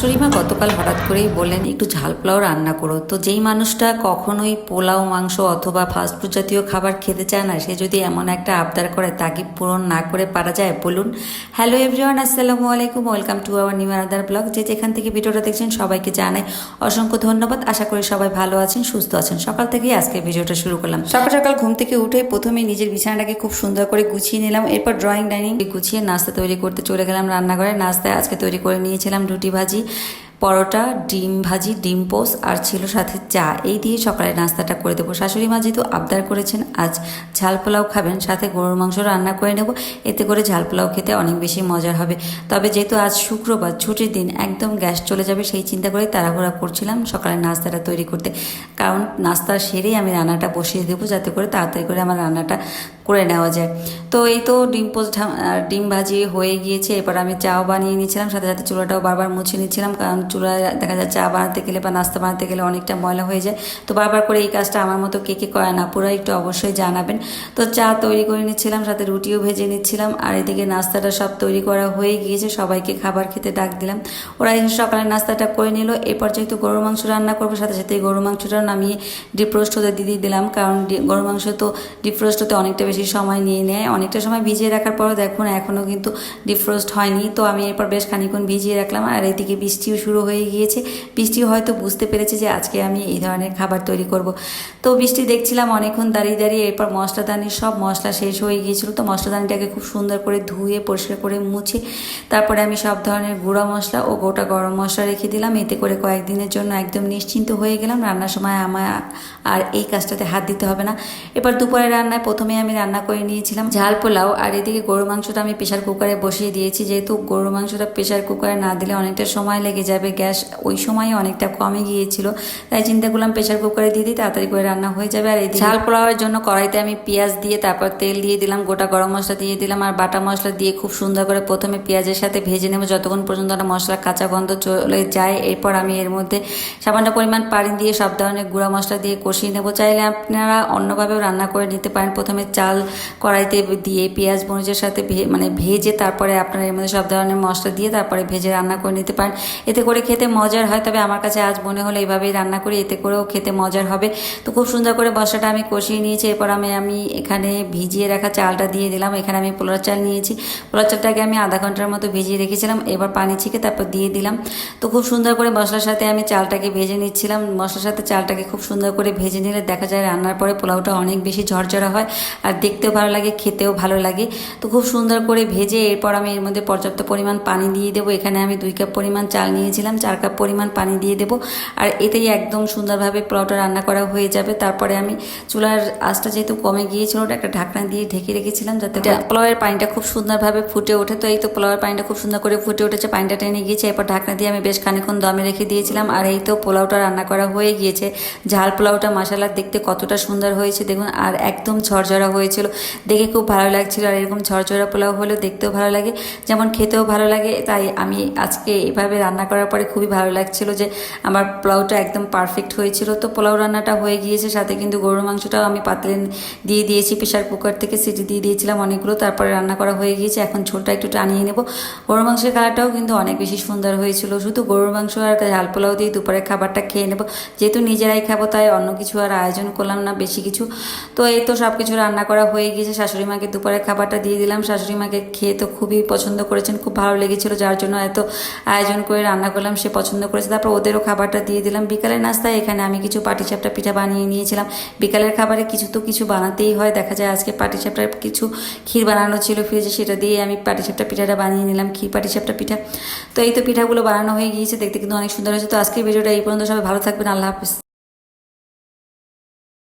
শরীমা গতকাল হঠাৎ করেই বললেন, একটু ঝাল পোলাও রান্না করো। তো যেই মানুষটা কখনোই পোলাও, মাংস অথবা ফাস্টফুড জাতীয় খাবার খেতে চায় না, সে যদি এমন একটা আবদার করে তাকে পূরণ না করে পারা যায়, বলুন। হ্যালো এভরিওয়ান আসসালামু আলাইকুম। Welcome to our new another blog যে যেখান থেকে ভিডিওটা দেখছেন, সবাইকে জানাই অসংখ্য ধন্যবাদ। আশা করি সবাই ভালো আছেন, সুস্থ আছেন। সকাল থেকেই আজকে ভিডিওটা শুরু করলাম। সকাল সকাল ঘুম থেকে উঠে প্রথমে নিজের বিছানাটাকে খুব সুন্দর করে গুছিয়ে নিলাম। এরপর ড্রয়িং ডাইনিং গুছিয়ে নাস্তা তৈরি করতে চলে গেলাম রান্নাঘরে। নাস্তায় আজকে তৈরি করে নিয়েছিলাম রুটি ভাজি। পরোটা, ডিম ভাজি, ডিম পোস আর ছিল সাথে চা। এই দিয়ে সকালে নাস্তাটা করে দেবো। শাশুড়ি মা যেহেতু আবদার করেছেন, আজ ঝাল পোলাও খাবেন, সাথে গরুর মাংস রান্না করে নেব। এতে করে ঝাল পোলাও খেতে অনেক বেশি মজার হবে। তবে যেহেতু আজ শুক্রবার, ছুটির দিন, একদম গ্যাস চলে যাবে, সেই চিন্তা করে তাড়াহুড়া করছিলাম সকালে নাস্তাটা তৈরি করতে। কারণ নাস্তা সেরেই আমি রান্নাটা বসিয়ে দেবো, যাতে করে তাড়াতাড়ি করে আমার রান্নাটা করে নেওয়া যায়। তো এই তো ডিম পোস্ট ডিম ভাজি হয়ে গিয়েছে। এবার আমি চাও বানিয়ে নিয়েছিলাম সাথে সাথে চুলাটাও বারবার মুছে নিচ্ছিলাম, কারণ চুলায় দেখা যায় চা বানাতে গেলে বা নাস্তা বানাতে গেলে অনেকটা ময়লা হয়ে যায়। তো বারবার করে এই কাজটা আমার মতো কে কে করে না পুরো একটু অবশ্যই জানাবেন। তো চা তৈরি করে নিচ্ছিলাম, সাথে রুটিও ভেজে নিচ্ছিলাম, আর এদিকে নাস্তাটা সব তৈরি করা হয়ে গিয়েছে। সবাইকে খাবার খেতে ডাক দিলাম। ওরা এসে সকালে নাস্তাটা করে নিল। এরপর যেহেতু গরুর মাংস রান্না করব, সাথে সাথে গরুর মাংসটা নামিয়ে ডিপ রোস্ট হতে দিয়ে দিলাম, কারণ গরুর মাংস তো ডিপ্রোস্ট হতে অনেকটা বেশি সময় নিয়ে নেয়। অনেকটা সময় ভিজিয়ে রাখার পরও দেখুন এখনও কিন্তু ডিপ রোস্ট হয়নি। তো আমি এরপর বেশ খানিক্ষণ ভিজিয়ে রাখলাম আর এদিকে বৃষ্টিও শুরু হয়ে গিয়েছে। বৃষ্টি হয়তো বুঝতে পেরেছে যে আজকে আমি এই ধরনের খাবার তৈরি করব। তো বৃষ্টি দেখছিলাম অনেকক্ষণ দাঁড়িয়ে দাঁড়িয়ে, এরপর মশলাদানির সব মশলা শেষ হয়ে গিয়েছিল। তো মশলাদানিটাকে খুব সুন্দর করে ধুয়ে, পরিষ্কার করে মুছে, তারপরে আমি সব ধরনের গুঁড়া মশলা ও গোটা গরম মশলা রেখে দিলাম। এতে করে কয়েকদিনের জন্য একদম নিশ্চিন্ত হয়ে গেলাম। রান্নার সময় আমার আর এই কাজটাতে হাত দিতে হবে না। এবার দুপুরে রান্নায় প্রথমে আমি রান্না করে নিয়েছিলাম ঝাল পোলাও, আর এদিকে গরু মাংসটা আমি প্রেশার কুকারে বসিয়ে দিয়েছি। যেহেতু গরু মাংসটা প্রেশার কুকারে না দিলে অনেকটা সময় লেগে যাবে, গ্যাস ওই সময় অনেকটা কমে গিয়েছিল। তাই চিন্তা করলাম প্রেশার কুকারে দিয়ে দিই, তাড়াতাড়ি করে রান্না হয়ে যাবে। আর এই ঝাল পোলাওয়ের জন্য কড়াইতে আমি পেঁয়াজ দিয়ে তারপর তেল দিয়ে দিলাম, গোটা গরম মশলা দিয়ে দিলাম, আর বাটা মশলা দিয়ে খুব সুন্দর করে প্রথমে পেঁয়াজের সাথে ভেজে নেব। যতক্ষণ পর্যন্ত না মশলা কাঁচা গন্ধ চলে যায়, এরপর আমি এর মধ্যে সামান্য পরিমাণ পানি দিয়ে সব ধরনের গুঁড়া মশলা দিয়ে কষিয়ে নেব। চাইলে আপনারা অন্যভাবেও রান্না করে নিতে পারেন। প্রথমে চাল কড়াইতে দিয়ে পেঁয়াজ, মরিচের সাথে মানে ভেজে তারপরে আপনারা এর মধ্যে সব ধরনের মশলা দিয়ে তারপরে ভেজে রান্না করে নিতে পারেন। এতে করে খেতে মজার হয়, তবে আমার কাছে আজ মনে হলো এইভাবেই রান্না করি, এতে করেও খেতে মজার হবে। তো খুব সুন্দর করে মশলাটা আমি কষিয়ে নিয়েছি, এরপর আমি আমি এখানে ভিজিয়ে রাখা চালটা দিয়ে দিলাম। এখানে আমি পোলার চাল নিয়েছি। পোলার চালটাকে আমি আধা ঘণ্টার মতো ভিজিয়ে রেখেছিলাম, এবার পানি ছিকে তারপর দিয়ে দিলাম। তো খুব সুন্দর করে মশলার সাথে আমি চালটাকে ভেজে নিচ্ছিলাম। মশলার সাথে চালটাকে খুব সুন্দর করে ভেজে নিলে দেখা যায় রান্নার পরে পোলাওটা অনেক বেশি ঝরঝরা হয়, আর দেখতেও ভালো লাগে খেতেও ভালো লাগে। তো খুব সুন্দর করে ভেজে এরপর আমি এর মধ্যে পর্যাপ্ত পরিমাণ পানি দিয়ে দেবো। এখানে আমি দুই কাপ পরিমাণ চাল নিয়েছিলাম চার কাপ পরিমাণ পানি দিয়ে দেবো। আর এতেই একদম সুন্দরভাবে পোলাওটা রান্না করা হয়ে যাবে। তারপরে আমি চুলার আঁচটা যেহেতু কমে গিয়েছিল ওটা একটা ঢাকনা দিয়ে ঢেকে রেখেছিলাম যাতে পোলাওয়ের পানিটা খুব সুন্দরভাবে ফুটে ওঠে। তো এই তো পোলাওয়ের পানিটা খুব সুন্দর করে ফুটে উঠেছে পানিটা টেনে গিয়েছে। এরপর ঢাকনা দিয়ে আমি বেশ খানিক্ষণ দমে রেখে দিয়েছিলাম। আর এই তো পোলাওটা রান্না করা হয়ে গিয়েছে। ঝাল পোলাওটা মশালা দেখতে কতটা সুন্দর হয়েছে দেখুন। আর একদম ঝরঝরা হয়েছিল। দেখে খুব ভালো লাগছিল আর এরকম ঝরঝরা পোলাও হলে দেখতেও ভালো লাগে, যেমন খেতেও ভালো লাগে। তাই আমি আজকে এভাবে রান্না করার পরে খুবই ভালো লাগছিল যে আমার পোলাওটা একদম পারফেক্ট হয়েছিল। তো পোলাও রান্নাটা হয়ে গিয়েছে, সাথে কিন্তু গরুর মাংসটাও আমি পাতলে দিয়ে দিয়েছি প্রেশার কুকার থেকে সিটি দিয়ে দিয়েছিলাম অনেকগুলো, তারপরে রান্না করা হয়ে গিয়েছে। এখন ঝোলটা একটু টানিয়ে নেব। গরুর মাংসের কালারটাও কিন্তু অনেক বেশি সুন্দর হয়েছিল। শুধু গরুর মাংস আর ঝাল পোলাও দিয়ে দুপুরের খাবারটা খেয়ে নেব। যেহেতু নিজেরাই খাব, তাই অন্য কিছু আর আয়োজন করলাম না, বেশি কিছু। তো এই তো সব কিছু রান্না করা হয়ে গিয়েছে, শাশুড়ি মাকে দুপুরের খাবারটা দিয়ে দিলাম। শাশুড়ি মাকে খেয়ে তো খুবই পছন্দ করেছেন, খুব ভালো লেগেছিল, যার জন্য এত আয়োজন করে রান্না করলাম, সে পছন্দ করেছে। তারপর ওদেরও খাবারটা দিয়ে দিলাম। বিকালের নাস্তায় এখানে আমি কিছু পাটিসাপটা পিঠা বানিয়ে নিয়েছিলাম। বিকালের খাবারে কিছু তো কিছু বানাতেই হয়, দেখা যায় আজকে পাটিসাপটার কিছু ক্ষীর বানানো ছিল ফ্রিজে, সেটা দিয়ে আমি পাটিসাপটা পিঠাটা বানিয়ে নিলাম, ক্ষীর পাটিসাপটা পিঠা। তো এই তো পিঠাগুলো বানানো হয়ে গিয়েছে, দেখতে কিন্তু অনেক সুন্দর হয়েছে। তো আজকের ভিডিওটা এই পর্যন্ত, সবাই ভালো থাকবেন, আল্লাহ হাফিজ।